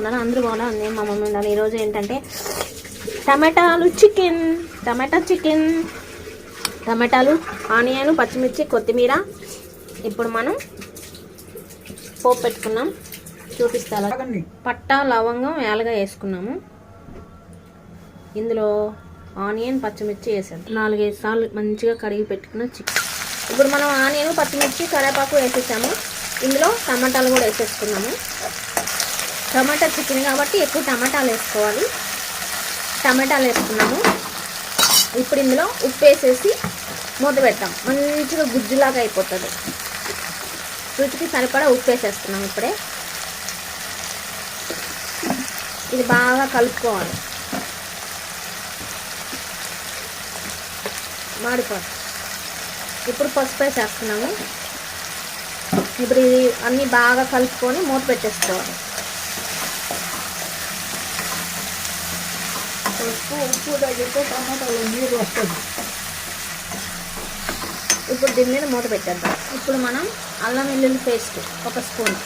ఉన్నాను అందరూ బాగున్నారు? నేను మా మమ్మీ ఉండాలి ఈరోజు ఏంటంటే టమాటాలు చికెన్ టమాటా చికెన్ టమాటాలు ఆనియన్ పచ్చిమిర్చి కొత్తిమీర. ఇప్పుడు మనం పోపు పెట్టుకున్నాం. చూపిస్తాను పట్టా లవంగం వేలగా వేసుకున్నాము. ఇందులో ఆనియన్ పచ్చిమిర్చి వేసాం. నాలుగైదు సార్లు మంచిగా కడిగి పెట్టుకున్న చికెన్. ఇప్పుడు మనం ఆనియన్ పచ్చిమిర్చి కరివేపాకు వేసేసాము. ఇందులో టమాటాలు కూడా వేసేసుకున్నాము. టమాటా చికెన్ కాబట్టి ఎక్కువ టమాటాలు వేసుకోవాలి. టమాటాలు వేసుకున్నాము. ఇప్పుడు ఇందులో ఉప్పు వేసేసి మూత పెడతాం. మంచిగా గుజ్జులాగా అయిపోతుంది. రుచికి సరిపడా ఉప్పు వేసేస్తున్నాం ఇప్పుడే. ఇది బాగా కలుపుకోవాలి. మాడిపోతుంది. ఇప్పుడు పసుపు వేసేస్తున్నాము. ఇప్పుడు ఇది అన్నీ బాగా కలుపుకొని మూత పెట్టేసుకోవాలి. పసుపు ఉప్పు తగ్గితే టమాటాలో నీరు వస్తుంది ఇప్పుడు దీని మీద మూత పెట్టేద్దాం. ఇప్పుడు మనం అల్లం వెల్లుల్లి పేస్ట్ ఒక స్పూన్.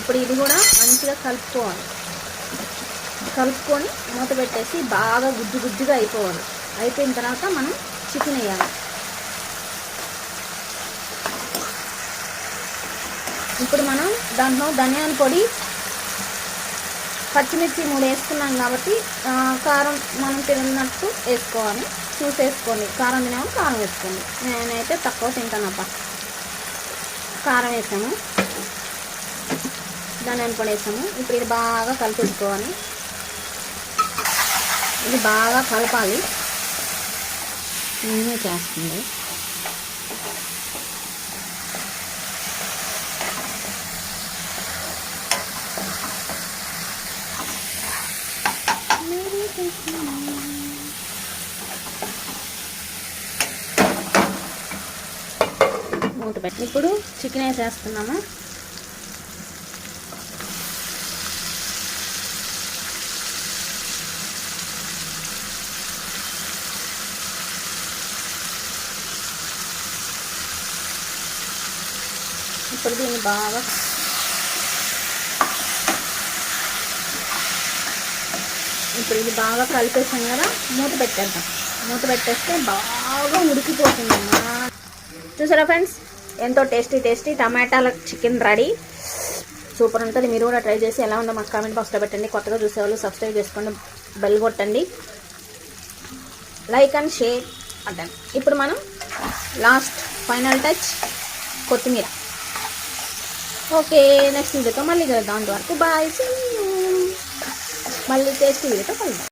ఇప్పుడు ఇది కూడా మంచిగా కలుపుకోవాలి. కలుపుకొని మూత పెట్టేసి బాగా గుజ్జు గుజ్జుగా అయిపోవాలి. అయిపోయిన తర్వాత మనం చికెన్ వేయాలి. ఇప్పుడు మనం దాంట్లో ధనియాల పొడి పచ్చిమిర్చి మూడు వేసుకున్నాం కాబట్టి కారం మనం తిన్నట్టు వేసుకోవాలి. చూసి వేసుకోండి కారం తినేమో కారం వేసుకోండి. నేనైతే తక్కువ తింటానప్ప కారం వేసాము ధనియాల పొడి వేసాము ఇప్పుడు ఇది బాగా కలిపేసుకోవాలి ఇది బాగా కలపాలి. నేనే చేస్తుంది. మూత పెట్టి ఇప్పుడు చికెన్ వేసేస్తున్నాము ఇప్పుడు దీన్ని బాగా ఇప్పుడు ఇది బాగా కలిపేసాం కదా మూత పెట్టేద్దాం. మూత పెట్టేస్తే బాగా ఉడికిపోతుంది చూసారా ఫ్రెండ్స్? ఎంతో టేస్టీ టేస్టీ టమాటాల చికెన్ రెడీ. సూపర్ ఉంటుంది. మీరు కూడా ట్రై చేసి ఎలా ఉందో మాకు కామెంట్ బాక్స్లో పెట్టండి. కొత్తగా చూసేవాళ్ళు సబ్స్క్రైబ్ చేసుకోండి బెల్ కొట్టండి. లైక్ అండ్ షేర్ అంటాను ఇప్పుడు మనం లాస్ట్ ఫైనల్ టచ్ కొత్తిమీర. ఓకే నెక్స్ట్ వీడియోతో మళ్ళీ కలుద్దాం. అంతవరకు బాయ్. మళ్ళీ టేస్ట్ వీడియోతో కలుద్దాం